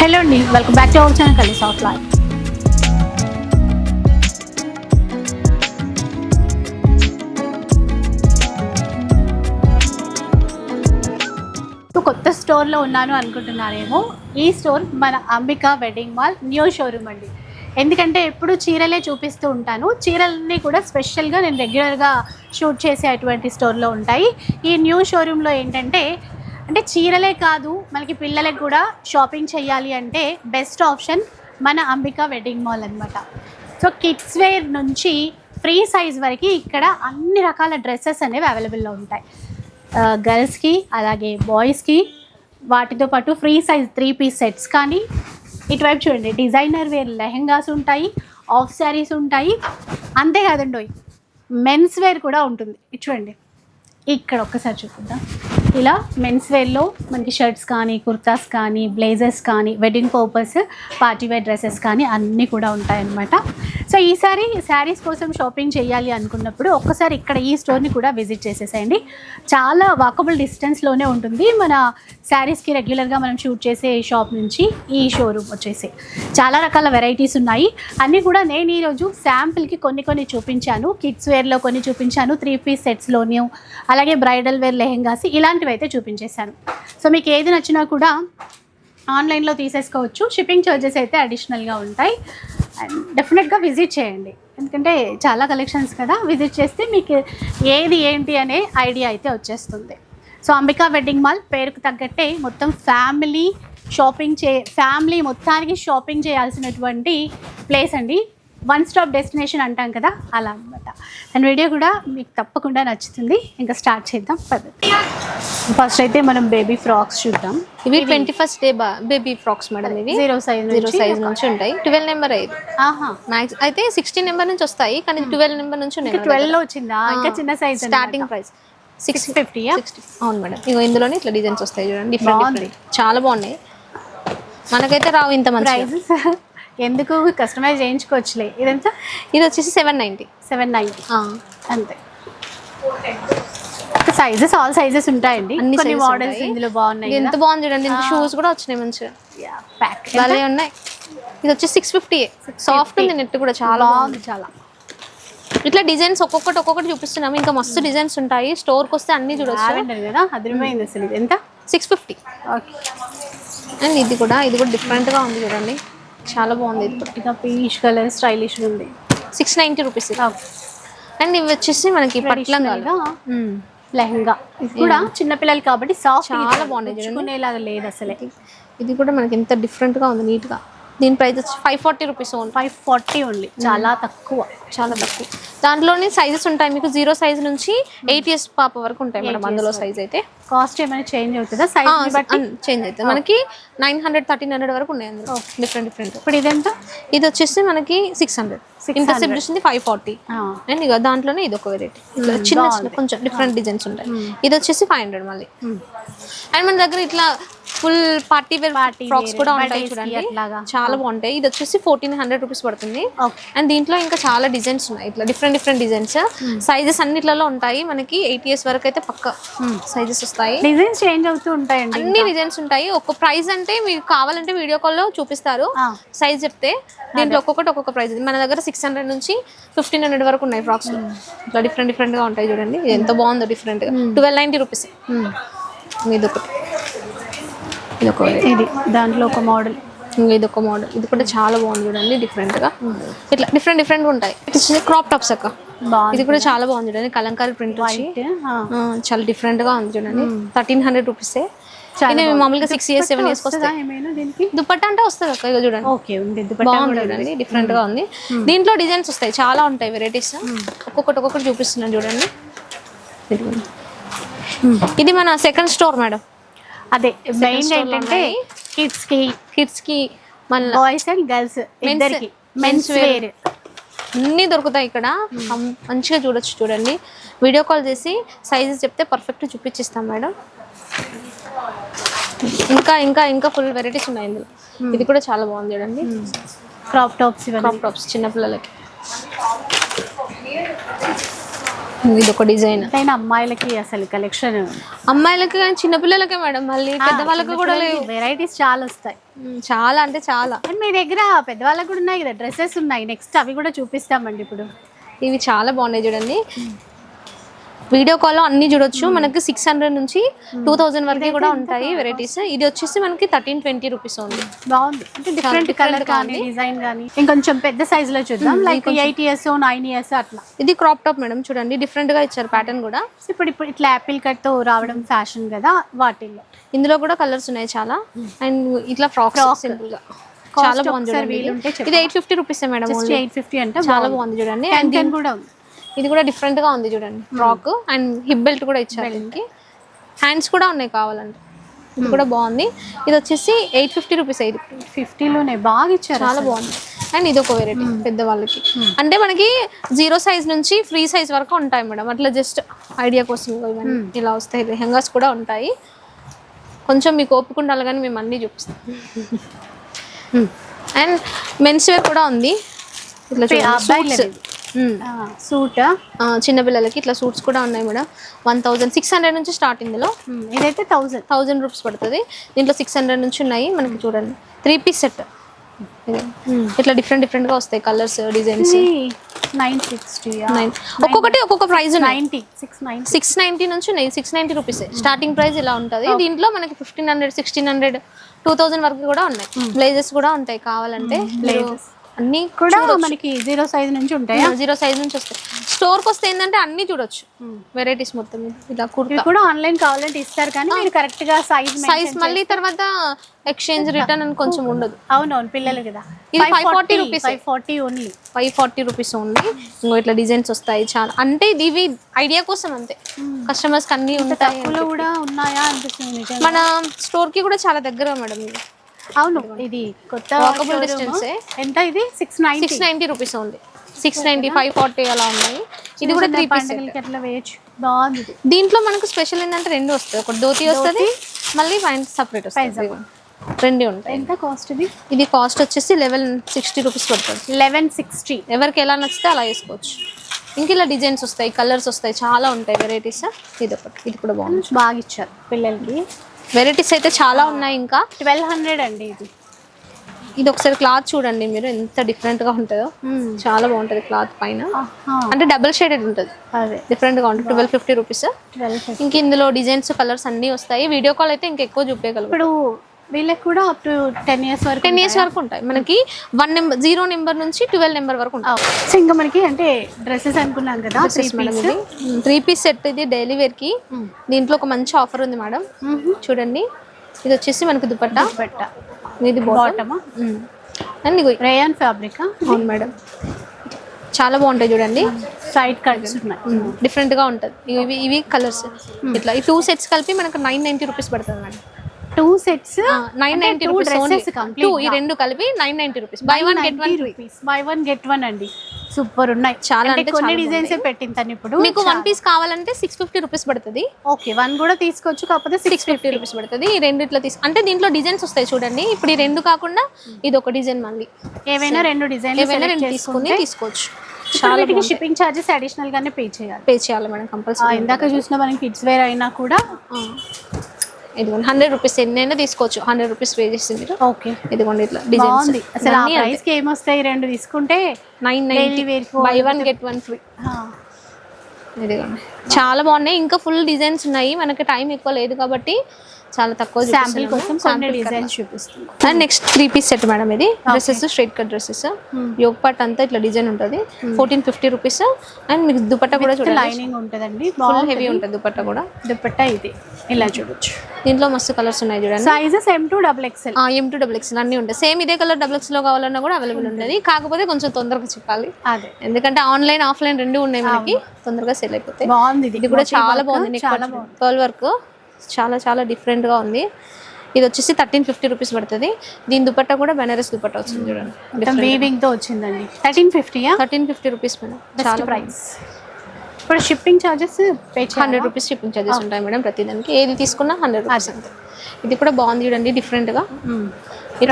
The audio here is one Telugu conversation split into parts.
హలో అండి welcome back to our channel కలిసి సాఫ్ట్ లైఫ్. కొత్త స్టోర్లో ఉన్నాను అనుకుంటున్నారేమో ఈ స్టోర్ మన Ambika wedding mall new showroom అండి. ఎందుకంటే ఎప్పుడు చీరలే చూపిస్తూ ఉంటాను. చీరలన్నీ కూడా స్పెషల్గా నేను రెగ్యులర్గా షూట్ చేసే అటువంటి స్టోర్లో ఉంటాయి. ఈ న్యూ షోరూంలో ఏంటంటే అంటే చీరలే కాదు మనకి పిల్లలకు కూడా షాపింగ్ చేయాలి అంటే బెస్ట్ ఆప్షన్ మన అంబిక వెడ్డింగ్ మాల్ అనమాట సో కిడ్స్ వేర్ నుంచి ఫ్రీ సైజ్ వరకు ఇక్కడ అన్ని రకాల డ్రెస్సెస్ అనేవి అవైలబుల్లో ఉంటాయి. Uh, గర్ల్స్కి అలాగే బాయ్స్కి వాటితో పాటు free size three piece sets కానీ ఇటువైపు చూడండి డిజైనర్ వేర్ లెహెంగాస్ ఉంటాయి ఆఫ్ శారీస్ ఉంటాయి. అంతేకాదండి మెన్స్ వేర్ కూడా ఉంటుంది. ఇటు చూడండి. ఇక్కడ ఒక్కసారి చూపిద్దాం. ఇలా మెన్స్ వేర్లో మనకి షర్ట్స్ కానీ కుర్తాస్ కానీ బ్లేజర్స్ కానీ wedding purpose party wear dresses కానీ అన్నీ కూడా ఉంటాయన్నమాట. సో ఈసారి శారీస్ కోసం షాపింగ్ చేయాలి అనుకున్నప్పుడు ఒక్కసారి ఇక్కడ ఈ స్టోర్ని కూడా విజిట్ చేసేసేయండి. చాలా వాకబుల్ డిస్టెన్స్లోనే ఉంటుంది. మన శారీస్కి రెగ్యులర్గా మనం షూట్ చేసే షాప్ నుంచి ఈ షోరూమ్ వచ్చేసి. చాలా రకాల వెరైటీస్ ఉన్నాయి. అన్నీ కూడా నేను ఈరోజు శాంపిల్కి కొన్ని కొన్ని చూపించాను. కిడ్స్ వేర్లో కొన్ని చూపించాను. త్రీ పీస్ సెట్స్లోనూ అలాగే బ్రైడల్ వేర్ లెహెంగాస్ ఇలాంటివి అయితే చూపించేశాను. సో మీకు ఏది నచ్చినా కూడా ఆన్లైన్లో తీసేసుకోవచ్చు. షిప్పింగ్ ఛార్జెస్ అయితే అడిషనల్గా ఉంటాయి. అండ్ డెఫినెట్గా విజిట్ చేయండి. ఎందుకంటే చాలా కలెక్షన్స్ కదా విజిట్ చేస్తే మీకు ఏది ఏంటి అనే ఐడియా అయితే వచ్చేస్తుంది. సో అంబికా వెడ్డింగ్ మాల్ పేరుకు తగ్గట్టే మొత్తం ఫ్యామిలీ షాపింగ్ చే ఫ్యామిలీ మొత్తానికి షాపింగ్ చేయాల్సినటువంటి ప్లేస్ అండి. వన్ స్టాప్ డెస్టినేషన్ అంటాం కదా అలా అనమాట అండ్ వీడియో కూడా మీకు తప్పకుండా నచ్చుతుంది. ఇంకా స్టార్ట్ చేద్దాం. పద్ధతి ఫస్ట్ అయితే మనం బేబీ ఫ్రాక్స్ చూద్దాం. ఇవి twenty first day baby frocks madam ఇవి. జీరో సైజ్ జీరో సైజ్ నుంచి ఉంటాయి. ట్వెల్వ్ నెంబర్ ఐదు ఆహా. మ్యాక్స్ అయితే సిక్స్టీన్ నెంబర్ నుంచి వస్తాయి కానీ ట్వెల్వ్ నెంబర్ నుంచి ఉన్నాయి ట్వెల్వ్లో వచ్చిందా? ఇంకా చిన్న size starting price six fifty అవును మేడం. ఇగో ఇందులోనే ఇట్లా డిజైన్స్ వస్తాయి చూడండి. చాలా బాగున్నాయి. మనకైతే రావు ఇంత మంచి ఎందుకు కస్టమైజ్ చేయించుకోవచ్చులే? ఇదంతా ఇది వచ్చేసి సెవెన్ నైంటీ సెవెన్ నైన్టీ అంతే. సైజెస్ ఆల్ సైజెస్ ఉంటాయండి. అన్ని కొన్ని మోడల్స్. ఇందులో బాగున్నాయి ఎంత బాగుంది చూడండి షూస్ కూడా వచ్చినాయి మంచిగా. ప్యాక్ భలే ఉన్నాయి. ఇది వచ్చి సిక్స్ ఫిఫ్టీ సాఫ్ట్ ఉంది నెట్ కూడా చాలా బాగుంది చాలా. ఇట్లా డిజైన్స్ ఒక్కొక్కటి ఒక్కొక్కటి చూపిస్తున్నాము. ఇంకా మస్తు డిజైన్స్ ఉంటాయి. స్టోర్కి వస్తే అన్ని చూడొచ్చు. కదా అదిరిపోయింది అసలు ఇది. ఎంత? సిక్స్ ఫిఫ్టీ ఓకే అండ్ ఇది కూడా ఇది కూడా డిఫరెంట్గా ఉంది చూడండి. చాలా బాగుంది. ఇది కూడా పీచ్ కలర్ స్టైలిష్ ఉంది. సిక్స్ నైంటీ రూపీస్ అండ్ ఇవి వచ్చేసి మనకి లెహంగా. ఇది కూడా చిన్నపిల్లలు కాబట్టి సాఫ్ట్ చాలా. చూసుకునేలాగా లేదు అసలే. ఇది కూడా మనకి ఎంత డిఫరెంట్గా ఉంది నీట్గా దీని ప్రైస్ వచ్చి five forty rupees only five forty only చాలా తక్కువ. చాలా తక్కువ. దాంట్లోనే సైజెస్ ఉంటాయి. మీకు జీరో సైజ్ నుంచి ఎయిట్ ఇయర్స్ పాప వరకు ఉంటాయి మేడం అందులో సైజ్ అయితే. కాస్ట్ ఏమైనా చేంజ్ అవుతుందా? సైజ్ చేంజ్ అవుతుంది. మనకి నైన్ హండ్రెడ్ థర్టీన్ హండ్రెడ్ వరకు ఉన్నాయి అందులో. డిఫరెంట్ డిఫరెంట్ ఇప్పుడు ఇదెంత? ఇది వచ్చేసి మనకి సిక్స్ హండ్రెడ్ ఇంత సిప్ వచ్చింది ఫైవ్ ఫార్టీ అండ్ ఇక దాంట్లోనే ఇది ఒక వెరైటీ ఇట్లా చిన్న చిన్న కొంచెం డిఫరెంట్ డిజైన్స్ ఉంటాయి. ఇది వచ్చేసి ఫైవ్ హండ్రెడ్ మళ్ళీ. అండ్ మన దగ్గర ఇట్లా ఫుల్ పార్టీ వేర్ ఫ్రాక్స్ కూడా ఉంటాయి చూడండి. చాలా బాగుంటాయి. ఇది వచ్చేసి ఫోర్టీన్ హండ్రెడ్ రూపీస్ పడుతుంది. అండ్ దీంట్లో ఇంకా చాలా డిజైన్స్ ఉన్నాయి. ఇట్లా డిఫరెంట్ డిఫరెంట్ డిజైన్స్ సైజెస్ అన్నిట్లలో ఉంటాయి. మనకి ఎయిట్ ఇయర్స్ వరకు అయితే పక్క సైజెస్ వస్తాయి. డిజైన్స్ చేంజ్ అవుతూ ఉంటాయండి అన్ని డిజైన్స్ ఉంటాయి. ఒక ప్రైస్ అంటే మీకు కావాలంటే వీడియో కాల్లో చూపిస్తారు. ఆ. సైజ్ చెప్తే దీంట్లో ఒక్కొక్కటి ఒక్కొక్క ప్రైస్ మన దగ్గర సిక్స్ హండ్రెడ్ నుంచి ఫిఫ్టీన్ హండ్రెడ్ వరకు ఉన్నాయి ఫ్రాక్స్ ఇట్లా డిఫరెంట్ డిఫరెంట్గా ఉంటాయి చూడండి. ఎంత బాగుందో డిఫరెంట్గా. ట్వెల్వ్ నైన్టీ రూపీస్ ఇది ఒకటి ఇది ఒక ఇది దాంట్లో ఒక మోడల్. ఇది ఒక మోడల్. ఇది కూడా చాలా బాగుంది చూడండి డిఫరెంట్గా. ఇట్లా డిఫరెంట్ డిఫరెంట్ ఉంటాయి. ఇది క్రాప్ టాప్స్ అక్క. ఇది కూడా చాలా బాగుంది చూడండి కలంకారీ ప్రింట్ చాలా డిఫరెంట్గా ఉంది చూడండి. థర్టీన్ హండ్రెడ్ రూపీసే ఇది మామూలుగా six years seven years dupatta అంటే వస్తుంది అక్క ఇక చూడండి. ఓకే ఉంది. బాగుంది చూడండి డిఫరెంట్గా ఉంది. దీంట్లో డిజైన్స్ వస్తాయి చాలా ఉంటాయి వెరైటీస్ ఒక్కొక్కటి ఒక్కొక్కటి చూపిస్తున్నాను చూడండి. ఇది మన సెకండ్ స్టోర్ మేడం అదే మెయిన్ ఏంటంటే కిడ్స్కి కిడ్స్కి మళ్ళీ బాయ్స్ అండ్ గర్ల్స్ ఇద్దరికి మెన్స్ వేర్ అన్నీ దొరుకుతాయి ఇక్కడ. కం- మంచిగా చూడొచ్చు చూడండి. వీడియో కాల్ చేసి సైజెస్ చెప్తే పర్ఫెక్ట్ చూపించిస్తాం మేడం. ఇంకా ఇంకా ఇంకా ఫుల్ వెరైటీస్ ఉన్నాయి ఇందులో. ఇది కూడా చాలా బాగుంది చూడండి. క్రాప్ టాప్స్ క్రాప్ టాప్స్ చిన్నపిల్లలకి ఇది ఒక డిజైన్. అయినా అమ్మాయిలకి అసలు కలెక్షన్ అమ్మాయిలకి కానీ చిన్నపిల్లలకే మేడం మళ్ళీ పెద్దవాళ్ళకి కూడా వెరైటీస్ చాలా వస్తాయి. చాలా అంటే చాలా. అండ్ మీ దగ్గర పెద్దవాళ్ళకి కూడా ఉన్నాయి కదా డ్రెస్సెస్ ఉన్నాయి. నెక్స్ట్ అవి కూడా చూపిస్తామండి ఇప్పుడు. ఇవి చాలా బాగున్నాయి చూడండి. వీడియో కాల్లో అన్ని చూడొచ్చు. మనకి సిక్స్ హండ్రెడ్ నుంచి టూ థౌజండ్ వరకు కూడా ఉంటాయి వెరైటీస్ ఇది వచ్చేసి మనకి థర్టీన్ ట్వంటీ రూపీస్ ఉంది బాగుంది. అంటే డిఫరెంట్ కలర్ కానీ డిజైన్ కానీ. ఇంకొంచెం పెద్ద సైజ్లో చూద్దాం. Like eight years nine years అట్లా. ఇది క్రాప్ టాప్ మేడం చూడండి. డిఫరెంట్గా ఇచ్చారు ప్యాటర్న్ కూడా. ఇప్పుడు ఇప్పుడు ఇట్లా యాపిల్ కట్తో రావడం ఫ్యాషన్ కదా వాటిల్లో. ఇందులో కూడా కలర్స్ ఉన్నాయి చాలా. అండ్ ఇట్లా ఫ్రాక్స్ సింపుల్గా. చాలా బాగుంది చూడండి. ఇది. Eight fifty rupees madam eight fifty అంటే చాలా బాగుంది. చూడండి. అండ్ కూడా ఉంది. ఇది కూడా డిఫరెంట్గా ఉంది చూడండి. ఫ్రాక్ అండ్ హిప్ బెల్ట్ కూడా ఇచ్చారు దీనికి. హ్యాండ్స్ కూడా ఉన్నాయి కావాలంటే. ఇది కూడా బాగుంది. ఇది వచ్చేసి ఎయిట్ ఫిఫ్టీ రూపీస్ ఇది. ఫిఫ్టీలోనే బాగా ఇచ్చారు చాలా బాగుంది. అండ్ ఇది ఒక వెరైటీ పెద్దవాళ్ళకి. అంటే మనకి జీరో సైజ్ నుంచి ఫ్రీ సైజ్ వరకు ఉంటాయి మేడం. అట్లా జస్ట్ ఐడియా కోసం ఇవన్నీ ఇలా వస్తాయి. లెహంగాస్ కూడా ఉంటాయి. కొంచెం మీకు ఓపిక ఉండాలి కానీ మేము అన్నీ చూపిస్తాం. అండ్ మెన్స్ వేర్ కూడా ఉంది. ఇట్లా సూట్ ఆ, చిన్నపిల్లలకి ఇట్లా సూట్స్ కూడా ఉన్నాయి madam. One thousand six hundred నుంచి స్టార్ట్ ఇందులో. ఇదైతే థౌజండ్ థౌజండ్ రూపీస్ పడుతుంది. దీంట్లో సిక్స్ హండ్రెడ్ నుంచి ఉన్నాయి మనకి చూడండి. త్రీ పీస్ సెట్ ఇట్లా డిఫరెంట్ డిఫరెంట్గా వస్తాయి colours designs nine sixty nine ఒక్కొక్కటి ఒక్కొక్క price ninety six ninety six ninety నుంచి ఉన్నాయి. Six ninety rupees starting price ఇలా ఉంటుంది. దీంట్లో మనకి fifteen hundred sixteen hundred two thousand వరకు కూడా ఉన్నాయి. బ్లేజెస్ కూడా ఉంటాయి కావాలంటే. అన్నీ కూడా మనకి జీరో సైజ్ నుంచి ఉంటాయి? జీరో సైజ్ నుంచి వస్తాయి. స్టోర్కి వస్తే ఏంటంటే అన్నీ చూడొచ్చు. వెరైటీస్ మొత్తం ఇలా కుర్తా. కూడా ఆన్లైన్ కావాలంటే ఇస్తారు కానీ మీరు కరెక్ట్గా సైజ్ సైజ్ మళ్ళీ తర్వాత ఎక్స్చేంజ్ రిటర్న్ అని కొంచెం ఉండదు. అవునవును పిల్లలు కదా. ఇది 540 rupees. Five forty only five forty rupees ఉంది ఇంకో ఇట్లా డిజైన్స్ వస్తాయి చాలా. అంటే ఇది ఇవి ఐడియా కోసం అంతే. కస్టమర్స్కి అన్నీ ఉంటాయి కూడా ఉన్నాయా అనిపిస్తుంది. మన స్టోర్కి కూడా చాలా దగ్గర మేడం ఇది. అవును ఇది కొత్త distance ఏ. ఎంత ఇది? Six nine six ninety rupees ఉంది. సిక్స్ నైంటీ ఫైవ్ ఫార్టీ అలా ఉన్నాయి. ఇది కూడా త్రీ పీస్ అట్లా వేయచ్చు? బాగుంది. దీంట్లో మనకు స్పెషల్ ఏంటంటే రెండు వస్తాయి. ఒకటి ధోతి వస్తుంది మళ్ళీ ప్యాంట్ సపరేట్ వస్తుంది. రెండు ఉంటాయి. ఎంత కాస్ట్ ఇది? ఇది కాస్ట్ వచ్చేసి లెవెన్ సిక్స్టీ రూపీస్ పడుతుంది. లెవెన్ సిక్స్టీ ఎవరికి ఎలా నచ్చితే అలా వేసుకోవచ్చు. ఇంక ఇలా డిజైన్స్ వస్తాయి కలర్స్ వస్తాయి చాలా ఉంటాయి వెరైటీస్ ఇది ఒకటి. ఇది కూడా బాగుంది. బాగా ఇచ్చారు పిల్లలకి. వెరైటీస్ అయితే చాలా ఉన్నాయి ఇంకా. ట్వెల్వ్ హండ్రెడ్ అండి ఇది. ఇది ఒకసారి క్లాత్ చూడండి మీరు ఎంత different గా ఉంటుందో. చాలా బాగుంటుంది క్లాత్ పైన. అంటే డబుల్ షేడెడ్ ఉంటుంది. అదే. Different గా ఉంటుంది. ట్వెల్వ్ ఫిఫ్టీ రూపీస్ ఇంక ఇందులో డిజైన్స్ కలర్స్ అన్నీ వస్తాయి. వీడియో కాల్ అయితే ఇంకా ఎక్కువ చూపించగలరు ఇప్పుడు వీళ్ళకి కూడా అప్ టు టెన్ ఇయర్స్ వరకు టెన్ ఇయర్స్ వరకు ఉంటాయి. మనకి వన్ నెంబర్ జీరో నెంబర్ నుంచి ట్వెల్వ్ నెంబర్ వరకు ఉంటాయి. సో ఇంకా మనకి అంటే డ్రెస్సెస్ అనుకున్నాం కదా త్రీ పీస్ సెట్ ఇది డైలీ వేర్కి. దీంట్లో ఒక మంచి ఆఫర్ ఉంది మేడం చూడండి. ఇది వచ్చేసి మనకి దుపట్టా. బట్ట ఇది బాటమ్ బాటమా అండ్ రేయాన్ ఫ్యాబ్రిక్ అవును మేడం చాలా బాగుంటాయి చూడండి. సైడ్ కట్స్ ఉన్నాయి. డిఫరెంట్గా ఉంటుంది. ఇవి ఇవి కలర్స్ ఇట్లా ఈ టూ సెట్స్ కలిపి మనకు నైన్ నైన్టీ రూపీస్ పడుతుంది madam two sets nine ninety rupees two ఈ రెండు కలిపి nine ninety rupees buy one get one rupees buy one get one అండి. సూపర్ ఉన్నాయి. చాలా అంటే అంటే కొన్ని చాలా డిజైన్స్ పెట్టింది తను ఇప్పుడు. మీకు వన్ పీస్ కావాలంటే సిక్స్ ఫిఫ్టీ రూపీస్ పడుతుంది. ఓకే వన్ కూడా తీసుకోవచ్చు కాకపోతే సిక్స్ ఫిఫ్టీ రూపీస్ పడుతుంది. ఈ రెండు ఇట్లా తీసు అంటే దీంట్లో డిజైన్స్ వస్తాయి చూడండి. ఇప్పుడు ఈ రెండు కాకుండా ఇది ఒక డిజైన్ మళ్ళీ. ఏవైనా రెండు డిజైన్లు ఏవైనా రెండు తీసుకుని తీసుకోవచ్చు. వీటికి షిప్పింగ్ ఛార్జెస్ అడిషనల్ గానే పే చేయాలి. పే చేయాలి మేడం కంపల్సరీ ఇందాక చూసిన మనం కిడ్స్ వేర్ అయినా కూడా ఇదిగోండి హండ్రెడ్ రూపీస్ ఎన్నైనా తీసుకోవచ్చు. హండ్రెడ్ రూపీస్ పే చేసి మీరు. ఓకే. ఇదిగోండి ఇట్లా డిజైన్స్ అసలు ఆ ప్రైస్కి ఏమొస్తాయి రెండు తీసుకుంటే? Nine ninety buy one get one free ఇదిగోండి. చాలా బాగున్నాయి. ఇంకా ఫుల్ డిజైన్స్ ఉన్నాయి. మనకి టైం ఎక్కువ లేదు కాబట్టి చాలా తక్కువ శాంపిల్ కోసం కొన్ని డిజైన్స్ చూపిస్తుంది and next three piece set madam ఇది. Dresses straight cut dresses Yog part అంతా ఇట్లా డిజైన్ ఉంటుంది. ఫోర్టీన్ ఫిఫ్టీ రూపీస్ అండ్ మీకు దుపట్టా కూడా చూడండి. లైనింగ్ ఉంటుందండి. ఫుల్ హెవీ ఉంటుంది దుపట్టా కూడా. దుపట్టా ఇది. ఇలా చూడొచ్చు. దీంట్లో మస్తు కలర్స్ ఉన్నాయి చూడండి. Sizes M to double XL M to double X అన్నీ ఉంటాయి. సేమ్ ఇదే కలర్ డబుల్ ఎక్స్లో కావాలన్నా కూడా అవైలబుల్ ఉంటుంది. కాకపోతే కొంచెం తొందరగా చెప్పాలి. అదే. ఎందుకంటే ఆన్లైన్ ఆఫ్లైన్ రెండు ఉన్నాయి మనకి. తొందరగా సెల్ అయిపోతాయి. బాగుంది ఇది. కూడా చాలా బాగుంది. చాలా పర్ల్ వర్క్ చాలా చాలా different గా ఉంది. ఇది వచ్చేసి థర్టీన్ ఫిఫ్టీ రూపీస్ పడుతుంది. దీని దుపట్టా కూడా బెనారస్ దుపట్టా వచ్చింది. చూడండి. మొత్తం వీవింగ్తో వచ్చిందండి. Thirteen ఫిఫ్టీయా thirteen fifty rupees madam. Best price ఇప్పుడు shipping charges hundred rupees shipping charges ఉంటాయి మేడం ప్రతిదానికి ఏది తీసుకున్నా హండ్రెడ్ రూపీస్ అంతే. ఇది కూడా బాగుంది చూడండి డిఫరెంట్గా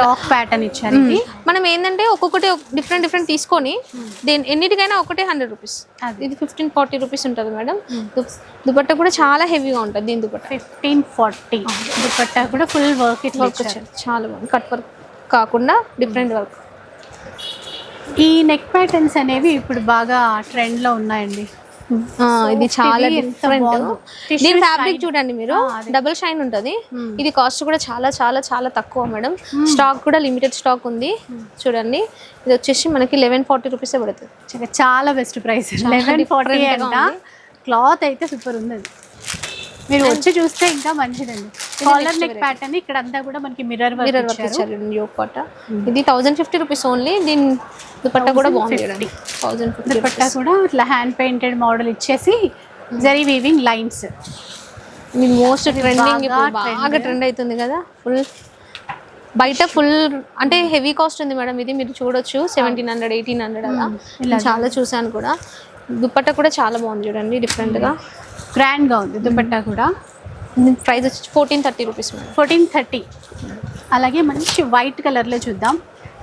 రాక్ ప్యాటర్న్ ఇచ్చారు ఇది. మనం ఏంటంటే ఒక్కొక్కటి డిఫరెంట్ డిఫరెంట్ తీసుకొని దేని ఎన్నిటికైనా ఒకటే హండ్రెడ్ రూపీస్ అది. ఇది ఫిఫ్టీన్ ఫార్టీ రూపీస్ ఉంటుంది మేడం దుపట్టా కూడా చాలా హెవీగా ఉంటుంది దీని దుపట్టా. ఫిఫ్టీన్ ఫార్టీ దుపట్టా కూడా ఫుల్ వర్క్ ఇట్లా వర్క్ చాలా బాగుంది. కట్ వర్క్ కాకుండా డిఫరెంట్ వర్క్ ఈ నెక్ ప్యాటర్న్స్ అనేవి ఇప్పుడు బాగా ట్రెండ్లో ఉన్నాయండి. ఇది చాలా డిఫరెంట్ దీని ఫ్యాబ్రిక్. చూడండి మీరు. డబుల్ షైన్ ఉంటుంది. Hmm. ఇది కాస్ట్ కూడా చాలా చాలా చాలా తక్కువ మేడం స్టాక్ కూడా లిమిటెడ్ స్టాక్ ఉంది. చూడండి. ఇది వచ్చేసి మనకి లెవెన్ ఫార్టీ రూపీస్ పడుతుంది. చాలా best price eleven forty cloth అయితే సూపర్ ఉంది. మీరు వచ్చి చూస్తే ఇంకా మంచిదండి. కాలర్ నెక్ ప్యాటర్న్ ఇక్కడ అంతా కూడా మనకి మిర్రర్ మిర్రర్ వర్క్ ఇచ్చారు. యోగ్ పట్ట ఇది థౌజండ్ ఫిఫ్టీ రూపీస్ ఓన్లీ దీని దుపట్టా కూడా బాగుంది థౌజండ్ ఫిఫ్టీ దుపట్టా కూడా ఇట్లా హ్యాండ్ పెయింటెడ్ మోడల్ ఇచ్చేసి జరీ వీవింగ్ లైన్స్ ఇది మోస్ట్ ట్రెండింగ్ బాగా ట్రెండ్ అవుతుంది కదా. ఫుల్ బయట ఫుల్ అంటే హెవీ కాస్ట్ ఉంది మేడం. ఇది మీరు చూడొచ్చు. సెవెంటీన్ హండ్రెడ్ ఎయిటీన్ హండ్రెడ్ అలా. నేను చాలా చూసాను కూడా. దుపట్టా కూడా చాలా బాగుంది చూడండి డిఫరెంట్గా గ్రాండ్గా ఉంది దుపట్టా కూడా. ప్రైస్ వచ్చి fourteen thirty rupees fourteen thirty. అలాగే మంచి వైట్ కలర్లో చూద్దాం.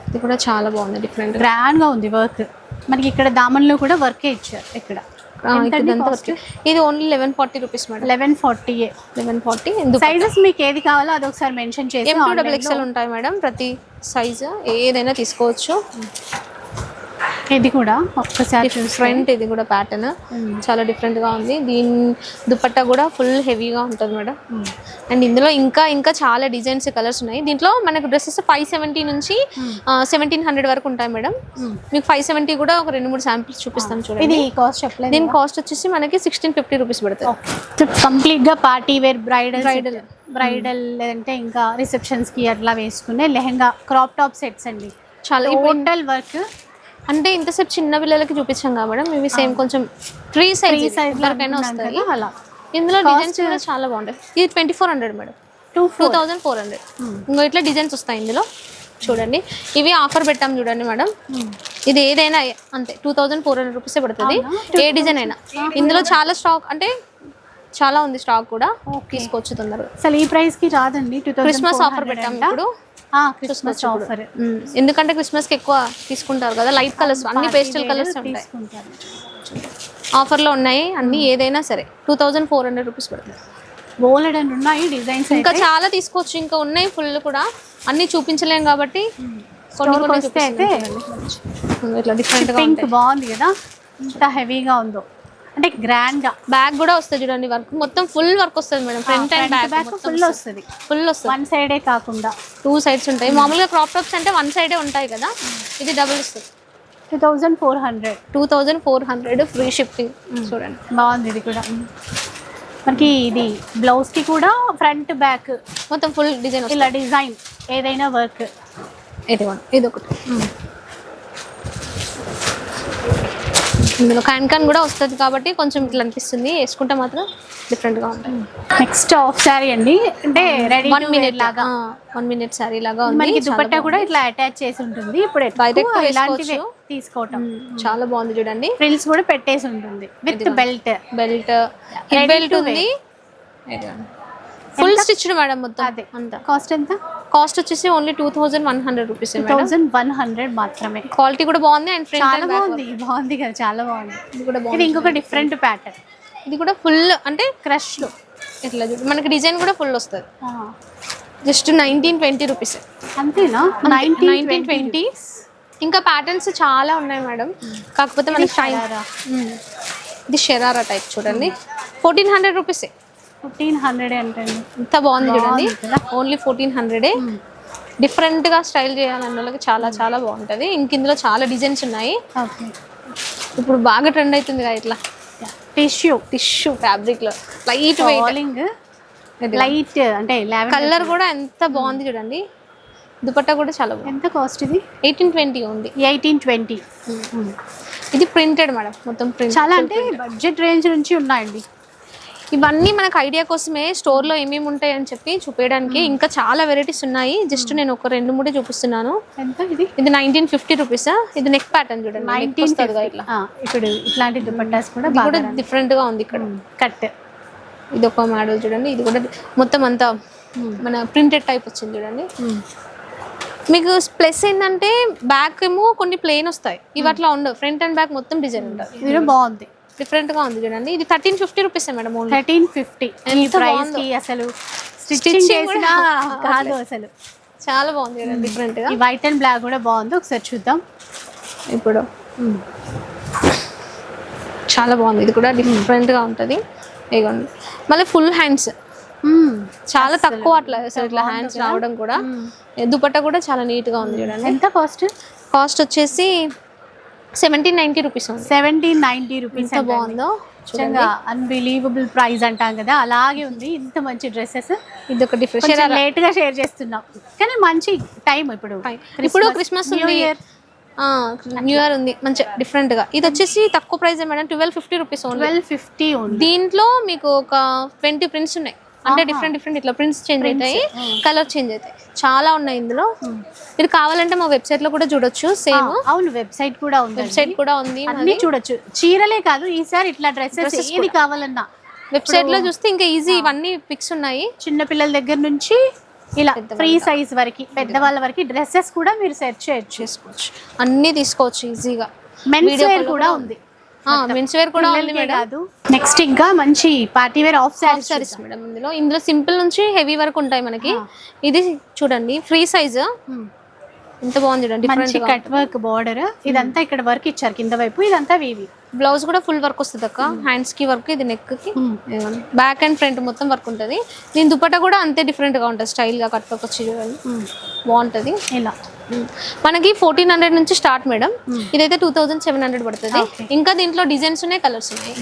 ఇది కూడా చాలా బాగుంది డిఫరెంట్ గ్రాండ్గా ఉంది వర్క్. మనకి ఇక్కడ దామన్లో కూడా వర్కే ఇచ్చారు ఇక్కడ. ఇది only eleven forty rupees madam. Eleven forty eleven forty sizes మీకు ఏది కావాలో అది ఒకసారి మెన్షన్ చేసి డబుల్ ఎక్స్ఎల్ ఉంటాయి మేడం ప్రతి సైజు ఏదైనా తీసుకోవచ్చు. ఇది కూడా ఒక్కసారి చూస్తే. ఫ్రంట్ ఇది కూడా ప్యాటర్న్ చాలా different గా ఉంది. దీని దుపట్టా కూడా ఫుల్ హెవీగా ఉంటుంది మేడం. అండ్ ఇందులో ఇంకా ఇంకా చాలా డిజైన్స్ కలర్స్ ఉన్నాయి. దీంట్లో మనకు డ్రెస్సెస్ ఫైవ్ సెవెంటీ నుంచి సెవెంటీన్ హండ్రెడ్ వరకు ఉంటాయి మేడం. మీకు ఫైవ్ సెవెంటీ కూడా ఒక రెండు మూడు శాంపిల్స్ చూపిస్తాను చూడండి. ఇది కాస్ట్ చెప్పలేదు దీని కాస్ట్ వచ్చేసి మనకి సిక్స్టీన్ ఫిఫ్టీ రూపీస్ పడుతుంది. కంప్లీట్గా party wear bridal bridal bridal లేదంటే ఇంకా రిసెప్షన్స్కి అట్లా వేసుకునే లెహంగా క్రాప్ టాప్ సెట్స్ అండి. చాలా టోటల్ వర్క్ అంటే ఇంతసేపు చిన్న పిల్లలకి చూపించాం కదా మేడం ఇవి సేమ్ కొంచెం ఫ్రీ సైజ్ సైజ్ వరకైనా వస్తాయి. అలా. ఇందులో డిజైన్స్ కూడా చాలా బాగుంటాయి. ఇది twenty four hundred madam two two thousand four hundred ఇంకో ఇట్లా డిజైన్స్ వస్తాయి ఇందులో. చూడండి. ఇవి ఆఫర్ పెట్టాం చూడండి మేడం. ఇది ఏదైనా అంతే two thousand four hundred rupees పడుతుంది. ఏ డిజైన్ అయినా. ఇందులో చాలా స్టాక్ అంటే చాలా ఉంది స్టాక్ కూడా. తీసుకోవచ్చు తొందరగా. అసలు ఈ ప్రైస్కి రాదండి క్రిస్మస్ ఆఫర్ పెట్టాం ఇప్పుడు. Christmas offer. ఎందుకంటే క్రిస్మస్కి ఎక్కువ తీసుకుంటారు కదా లైట్ కలర్స్ అన్ని పేస్టల్ కలర్స్ ఉంటాయి. ఆఫర్లో ఉన్నాయి అన్ని ఏదైనా సరే. Two thousand four hundred rupees పడుతుంది. బోలెడ్ అని ఉన్నాయి డిజైన్స్ ఇంకా చాలా తీసుకోవచ్చు ఇంకా ఉన్నాయి ఫుల్ కూడా. అన్ని చూపించలేం కాబట్టి కొన్ని కొన్ని అయితే. ఇట్లా డిఫరెంట్ పింక్ బాగుంది కదా ఇంత హెవీగా ఉందో. అంటే గ్రాండ్గా. బ్యాగ్ కూడా వస్తుంది చూడండి వర్క్ మొత్తం ఫుల్ వర్క్ వస్తుంది madam. Front and back full వస్తుంది. ఫుల్ వస్తుంది. వన్ సైడే కాకుండా. టూ సైడ్స్ ఉంటాయి. మామూలుగా క్రాప్ టాప్స్ అంటే వన్ సైడే ఉంటాయి కదా. ఇది డబుల్ వస్తుంది. Two thousand four hundred two thousand four hundred free shipping చూడండి. బాగుంది ఇది కూడా. మనకి ఇది బ్లౌజ్కి కూడా ఫ్రంట్ బ్యాక్ మొత్తం ఫుల్ డిజైన్ ఇలా డిజైన్ ఏదైనా వర్క్ ఇది. ఇది ఒకటి ఇందులో క్యాన్ క్యాన్ కూడా వస్తుంది కాబట్టి కొంచెం ఇట్లా అనిపిస్తుంది. వేసుకుంటే మాత్రం డిఫరెంట్గా ఉంటాయి నెక్స్ట్ ఆఫ్ సారీ అండి. అంటే రెడీ వన్ మినిట్ లాగా. వన్ మినిట్ సారీ లాగా ఉంది. మనకి దుపట్టా కూడా ఇట్లా అటాచ్ చేసి ఉంటుంది. ఇప్పుడు ఎక్కువ ఇలాంటివి. తీసుకోవటం. బాగుంది. చాలా బాగుంది చూడండి. ఫ్రిల్స్ కూడా పెట్టేసి ఉంటుంది. విత్ బెల్ట్ బెల్ట్ బెల్ట్ ఉంది. ఫుల్ స్టిచ్డ్ మేడం మొత్తం. అదే. అంతా. కాస్ట్ ఎంత? కాస్ట్ వచ్చేసి only two thousand one hundred rupees thousand one hundred మాత్రమే. క్వాలిటీ కూడా బాగుంది అండ్ చాలా బాగుంది బాగుంది కదా చాలా బాగుంది. ఇది కూడా బాగుంది. ఇంకొక డిఫరెంట్ ప్యాటర్న్ ఇది కూడా ఫుల్ అంటే క్రష్లో ఇట్లా మనకి డిజైన్ కూడా ఫుల్ వస్తుంది. జస్ట్ నైన్టీన్ ట్వంటీ రూపీస్ అంతేనా? నైన్టీన్ ట్వంటీ ఇంకా ప్యాటర్న్స్ చాలా ఉన్నాయి మేడం. కాకపోతే మనకి టైం. ఇది షెరారా టైప్ చూడండి. ఫోర్టీన్ హండ్రెడ్ రూపీసే ఫిఫ్టీన్ హండ్రెడ్ ఏంటండి ఎంత బాగుంది చూడండి. ఓన్లీ ఫోర్టీన్ హండ్రెడే. డిఫరెంట్గా స్టైల్ చేయాలన్న వాళ్ళకి చాలా చాలా బాగుంటుంది. ఇంక ఇందులో చాలా డిజైన్స్ ఉన్నాయి. ఇప్పుడు బాగా ట్రెండ్ అవుతుంది కదా ఇట్లా? టిష్యూ టిష్యూ ఫ్యాబ్రిక్లో లైట్ వెయిట్ ఫాలింగ్ లైట్ అంటే కలర్ కూడా ఎంత బాగుంది చూడండి. దుపట్టా కూడా చాలా ఎంత కాస్ట్ ఇది? ఎయిటీన్ ట్వంటీ ఉంది. Eighteen twenty. ఇది ప్రింటెడ్ మేడం మొత్తం ప్రింట్ చాలా అంటే బడ్జెట్ రేంజ్ నుంచి ఉన్నాయండి. ఇవన్నీ మనకు ఐడియా కోసమే స్టోర్లో ఏమేమి ఉంటాయి అని చెప్పి చూపించడానికి ఇంకా చాలా వెరైటీస్ ఉన్నాయి. జస్ట్ నేను ఒక రెండు మూడే చూపిస్తున్నాను. ఇది? ఇది నైన్టీన్ ఫిఫ్టీ రూపీస్ ఇది నెక్ ప్యాటర్న్ చూడండి. నైన్టీన్ ఇట్లా. ఇప్పుడు ఇట్లాంటి దుపట్టాస్ కూడా ఇది కూడా బాగా డిఫరెంట్గా ఉంది ఇక్కడ. కట్ ఇది ఒక మోడల్ చూడండి. ఇది కూడా మొత్తం అంతా మన ప్రింటెడ్ టైప్ వచ్చింది చూడండి. మీకు ప్లస్ ఏంటంటే బ్యాక్ ఏమో కొన్ని ప్లెయిన్ వస్తాయి. ఇవి అట్లా ఉండవు. ఫ్రంట్ అండ్ బ్యాక్ మొత్తం డిజైన్ ఉంటుంది. ఇది బాగుంది. డిఫరెంట్గా ఉంది చూడండి. ఇది thirteen fifty rupees madam thirteen fifty. ఈ ప్రైస్. కి అసలు స్టిచ్చింగ్ చేసినా కాదు అసలు. చాలా బాగుంది కదా డిఫరెంట్గా వైట్ అండ్ బ్లాక్ కూడా బాగుంది. ఒకసారి చూద్దాం. ఇప్పుడు. చాలా బాగుంది. ఇది కూడా డిఫరెంట్గా ఉంటది. ఇదిగోండి మళ్ళీ ఫుల్ హ్యాండ్స్. చాలా తక్కువ అట్లా ఇట్లా హ్యాండ్స్ రావడం కూడా. దుపట్టా కూడా చాలా నీట్గా ఉంది చూడండి. ఎంత కాస్ట్ కాస్ట్ వచ్చేసి seventeen ninety rupees seventeen ninety rupees బాగుందో. నిజంగా అన్బిలీవబుల్ ప్రైస్ అంటాం కదా. అలాగే ఉంది. ఇంత మంచి డ్రెస్సెస్ ఇది ఒక డిఫరెంట్ లేట్గా షేర్ చేస్తున్నాం. కానీ మంచి టైం ఇప్పుడు. ఇప్పుడు Christmas new year new year ఉంది. మంచి డిఫరెంట్గా. ఇది వచ్చేసి తక్కువ price madam twelve fifty rupees twelve fifty దీంట్లో మీకు ఒక ట్వంటీ ప్రింట్స్ ఉన్నాయి. అంటే డిఫరెంట్ డిఫరెంట్ ఇట్లా ప్రింట్స్ చేంజ్ అవుతాయి కలర్ చేంజ్ అవుతాయి. చాలా ఉన్నాయి ఇందులో. ఇది కావాలంటే మా వెబ్సైట్లో కూడా చూడొచ్చు సేమ్ అవును వెబ్సైట్ కూడా ఉంది వెబ్సైట్ కూడా ఉంది అన్ని చూడొచ్చు. చీరలే కాదు ఈసారి ఇట్లా డ్రెస్సెస్ ఏది కావాలన్నా. వెబ్సైట్లో చూస్తే ఇంకా ఈజీ ఇవన్నీ పిక్స్ ఉన్నాయి. చిన్న పిల్లల దగ్గర నుంచి ఇలా ఫ్రీ సైజ్ వరకు పెద్దవాళ్ళ వరకు డ్రెస్సెస్ కూడా మీరు సెర్చ్ చేసుకోవచ్చు. అన్నీ తీసుకోవచ్చు ఈజీగా మెన్స్ వేర్ కూడా ఉంది. మెన్స్ వేర్ కూడా ఉంది కాదు. నెక్స్ట్ ఇంకా మంచి party wear of saris saris madam ఇందులో ఇందులో సింపుల్ నుంచి హెవీ వరకు ఉంటాయి మనకి. ఇది చూడండి ఫ్రీ సైజ్ ఎంత బాగుంది మంచి డిఫరెంట్ కట్ వర్క్ బార్డర్ ఇదంతా ఇక్కడ వర్క్ ఇచ్చారు కింద వైపు ఇదంతా వీవి. బ్లౌజ్ కూడా ఫుల్ వర్క్ వస్తుంది అక్క. హ్యాండ్స్కి వర్క్ ఇది నెక్కి. బ్యాక్ అండ్ ఫ్రంట్ మొత్తం వర్క్ ఉంటుంది. దీని దుపట్టా కూడా అంతే డిఫరెంట్గా ఉంటుంది స్టైల్గా కట్ వచ్చి చూడండి. బాగుంటది. ఇలా మనకి ఫోర్టీన్ హండ్రెడ్ నుంచి స్టార్ట్ మేడం ఇదైతే టూ థౌసండ్ సెవెన్ హండ్రెడ్ పడుతుంది. ఇంకా దీంట్లో డిజైన్స్ ఉన్నాయి కలర్స్ ఉన్నాయి.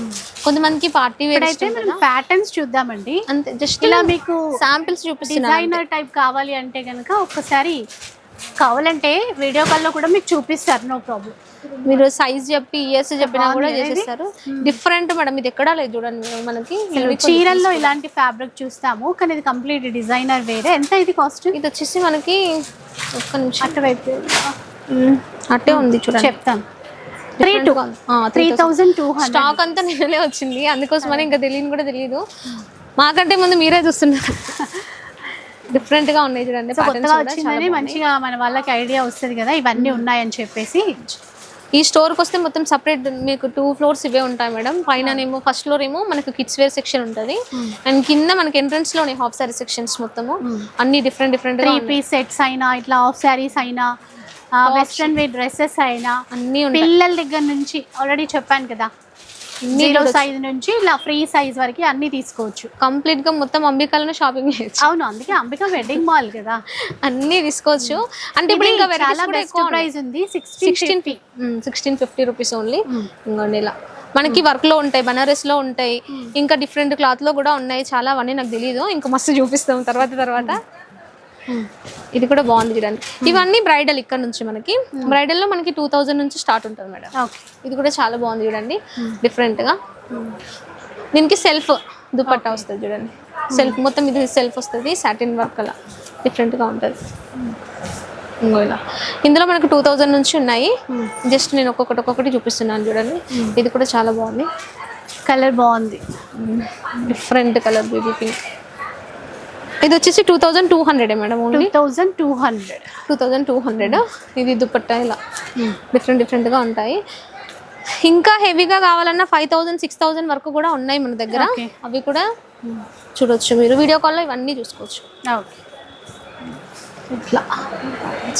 కొంతమందికి పార్టీ వేర్ అయితే ప్యాటర్న్స్ చూద్దామండి. అంతే జస్ట్ ఇలా మీకు శాంపిల్స్ చూపిస్తున్నా డిజైనర్ టైప్ కావాలి అంటే కనుక ఒక్కసారి కావాలంటే వీడియో కాల్లో కూడా మీకు చూపిస్తారు నో ప్రాబ్లం. మీరు సైజ్ చెప్పి ఇయర్స్ చెప్పినా కూడా చేసేస్తారు. డిఫరెంట్ మేడం ఇది ఎక్కడా లేదు చూడండి మనకి. చీరల్లో ఇలాంటి ఫ్యాబ్రిక్ చూస్తాము కానీ ఇది కంప్లీట్ డిజైనర్ వేరే. ఎంత ఇది కాస్ట్ ఇది వచ్చేసి మనకి ఒక్క నిమిషం. అటువైపు. అట్టే ఉంది చూడండి. చెప్తాను. Three two three thousand two stock అంతా నిన్ననే వచ్చింది. అందుకోసమని ఇంకా తెలియని కూడా తెలియదు. మాకంటే ముందు మీరే చూస్తున్నారు. డిఫరెంట్గా ఉన్నాయి చూడండి కొత్తగా. వచ్చిందని మంచిగా మన వాళ్ళకి ఐడియా వస్తుంది కదా ఇవన్నీ ఉన్నాయని చెప్పేసి. ఈ స్టోర్కి వస్తే మొత్తం సపరేట్ మీకు టూ ఫ్లోర్స్ ఇవే ఉంటాయి మేడం. పైన ఏమో ఫస్ట్ ఫ్లోర్ ఏమో మనకు కిడ్స్ వేర్ సెక్షన్ ఉంటుంది. అండ్ కింద మనకి ఎంట్రన్స్లోనే హాఫ్ సారీ సెక్షన్స్ మొత్తము. అన్ని different different three piece sets అయినా ఇట్లా ఆఫ్ శారీస్ అయినా వెస్ట్రన్ వేర్ డ్రెస్సెస్ అయినా అన్ని ఉంటాయి. పిల్లల దగ్గర నుంచి ఆల్రెడీ చెప్పాను కదా జీరో సైజ్ నుంచి ఇలా ఫ్రీ సైజ్ వరకు అన్ని తీసుకోవచ్చు. కంప్లీట్గా మొత్తం అంబికాలోనే షాపింగ్ చేయొచ్చు. అవును అందుకే అంబిక వెడ్డింగ్ మాల్ కదా. అన్నీ తీసుకోవచ్చు. అంటే ఇప్పుడు ఇంకా చాలా బెస్ట్ ప్రైస్ ఉంది. Sixty sixteen sixteen fifty rupees only ఇంకోండి ఇలా మనకి వర్క్లో ఉంటాయి బనారస్లో ఉంటాయి ఇంకా డిఫరెంట్ క్లాత్లో కూడా ఉన్నాయి. చాలా అవన్నీ నాకు తెలియదు ఇంకా మస్తు చూపిస్తాం తర్వాత తర్వాత. ఇది కూడా బాగుంది చూడండి. ఇవన్నీ బ్రైడల్ ఇక్కడ నుంచి మనకి. బ్రైడల్లో మనకి టూ థౌజండ్ నుంచి స్టార్ట్ ఉంటుంది మేడం. ఇది కూడా చాలా బాగుంది చూడండి. డిఫరెంట్గా. దీనికి సెల్ఫ్ దుపట్టా వస్తుంది చూడండి. సెల్ఫ్ మొత్తం ఇది సెల్ఫ్ వస్తుంది సాటిన్ వర్క్ అలా. డిఫరెంట్గా ఉంటుంది. ఇలా. ఇందులో మనకు టూ థౌజండ్ నుంచి ఉన్నాయి. జస్ట్ నేను ఒక్కొక్కటి ఒక్కొక్కటి చూపిస్తున్నాను చూడండి. ఇది కూడా చాలా బాగుంది. కలర్ బాగుంది. డిఫరెంట్ కలర్ బేబీ పింక్ ఇది వచ్చేసి two thousand two hundred madam two only thousand two hundred two thousand two hundred ఇది దుపట్టా ఇలా. డిఫరెంట్ డిఫరెంట్గా ఉంటాయి. ఇంకా హెవీగా కావాలన్నా ఫైవ్ థౌజండ్ సిక్స్ థౌజండ్ వరకు కూడా ఉన్నాయి మన దగ్గర. అవి కూడా చూడొచ్చు మీరు. వీడియో కాల్లో ఇవన్నీ చూసుకోవచ్చు. ఇట్లా.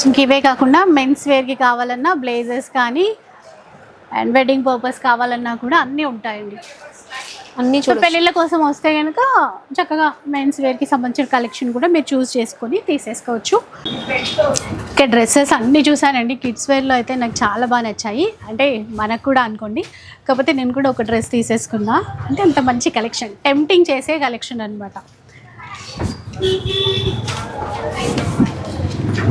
ఇంక ఇవే కాకుండా మెన్స్ వేర్కి కావాలన్నా బ్లేజర్స్ కానీ అండ్ వెడ్డింగ్ పర్పస్ కావాలన్నా కూడా అన్నీ ఉంటాయండి. అన్నీ పెళ్ళిళ్ళ కోసం వస్తే కనుక చక్కగా మెన్స్ వేర్కి సంబంధించిన కలెక్షన్ కూడా మీరు చూస్ చేసుకొని తీసేసుకోవచ్చు. ఇక్కడ డ్రెస్సెస్ అన్నీ చూసానండి కిడ్స్ వేర్లో అయితే నాకు చాలా బాగా నచ్చాయి. అంటే మనకు కూడా అనుకోండి. కాకపోతే నేను కూడా ఒక డ్రెస్ తీసేసుకున్నా. అంటే అంత మంచి కలెక్షన్ టెంప్టింగ్ చేసే కలెక్షన్ అనమాట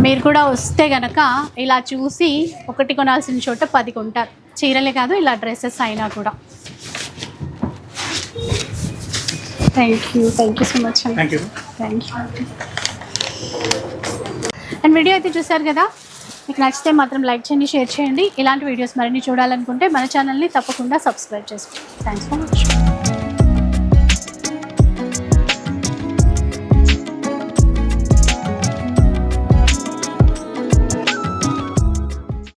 మీరు కూడా వస్తే గనక ఇలా చూసి ఒకటి కొనాల్సిన చోట పది కొంటారు. చీరలే కాదు ఇలా డ్రెస్సెస్ అయినా కూడా. Thank you thank you so much thank you thank you and video అయితే చూసారు కదా? మీకు నచ్చితే మాత్రం లైక్ చేయండి షేర్ చేయండి. ఇలాంటి వీడియోస్ మరిన్ని చూడాలనుకుంటే మన ఛానల్ని తప్పకుండా సబ్స్క్రైబ్ చేసుకోండి. Thanks for watching